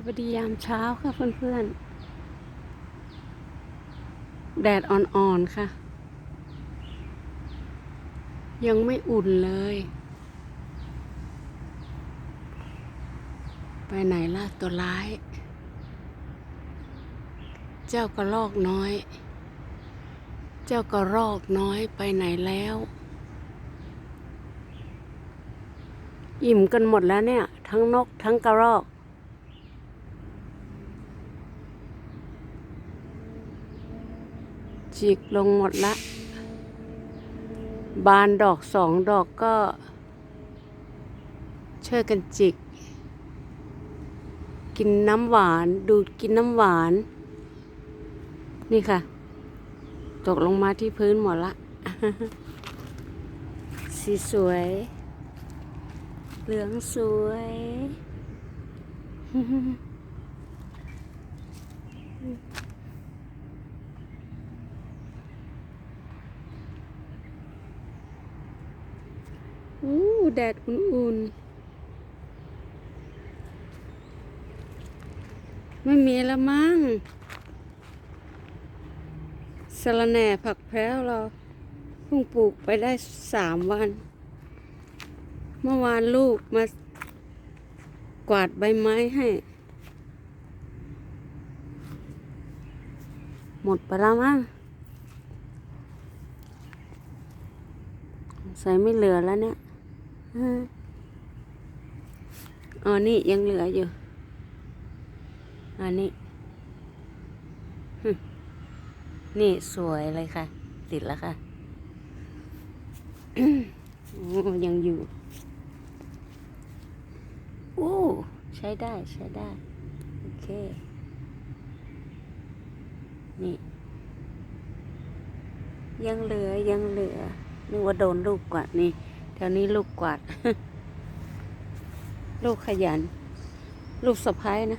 สวัสดียามเช้าค่ะเพื่อนๆ แดดอ่อนๆ ค่ะ ยังไม่อุ่นเลย ไปไหนล่ะตัวร้าย เจ้ากระรอกน้อย เจ้ากระรอกน้อยไปไหนแล้ว อิ่มกันหมดแล้วเนี่ย ทั้งนกทั้งกระรอก จิกลงหมดละ บานดอกสองดอกก็ ช่วยกันจิก กินน้ำหวานดูดกินน้ำหวาน นี่ค่ะ ตกลงมาที่พื้นหมดละ สีสวย เหลืองสวย อู้แดดอุ่นๆ ไม่มีล้วมั้งสะระแหน่ผักแพร้วเราเพิ่งปลูกไปได้สามวัน เมื่อวานลูกมากวาดใบไม้ให้ หมดไปแล้วมั้งใส่ไม่เหลือแล้วเนี่ย อ๋อ นี่ยังเหลืออยู่ อันนี้ นี่สวยเลยค่ะ ติดแล้วค่ะโอ้ยังอยู่ โอ้ ใช้ได้ใช้ได้ โอเค นี่ ยังเหลือยังเหลือนึกว่าโดนลูกกว่านี่ แถวนี้ลูกกวาด ลูกขยัน ลูกสะพ้ายนะ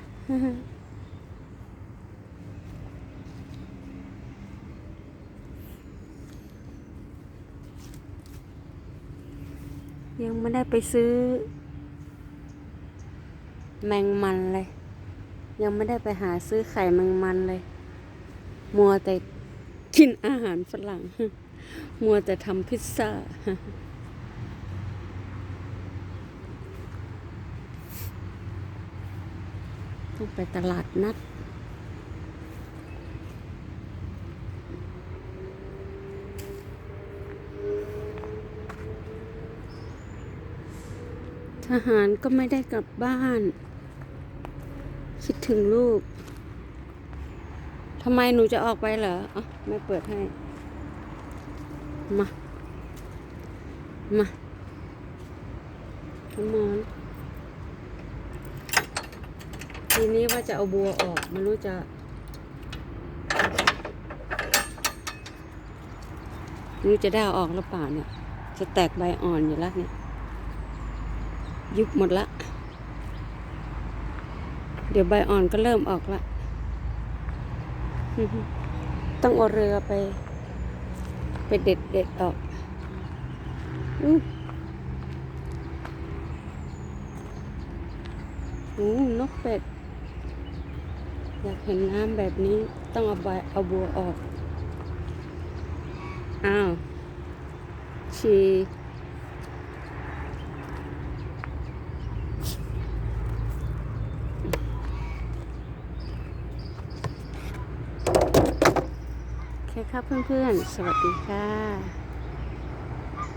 ยังไม่ได้ไปซื้อ แมงมันเลย ยังไม่ได้ไปหาซื้อไข่แมงมันเลย มัวแต่กินอาหารฝรั่ง มัวแต่ทำพิซซ่า ต้องไปตลาดนัด ทหารก็ไม่ได้กลับบ้าน คิดถึงลูกทำไมหนูจะออกไปเหรออ๋อไม่เปิดให้ มา มาขมอน ทีนี้ว่าจะเอาบัวออกไม่รู้จะไม่รู้จะได้อออกหรือเปล่าเนี่ย จะแตกใบอ่อนอยู่แล้วเนี่ย ยุบหมดละ เดี๋ยวใบอ่อนก็เริ่มออกละต้องเอาเรือไป ไปเด็ดเด็ดออกอู้หูนกเป็ด อยากเห็นน้ำแบบนี้ต้องเอาใบเอาบัวออก อ้าว ชีโอเคครับเพื่อนๆ สวัสดีค่ะ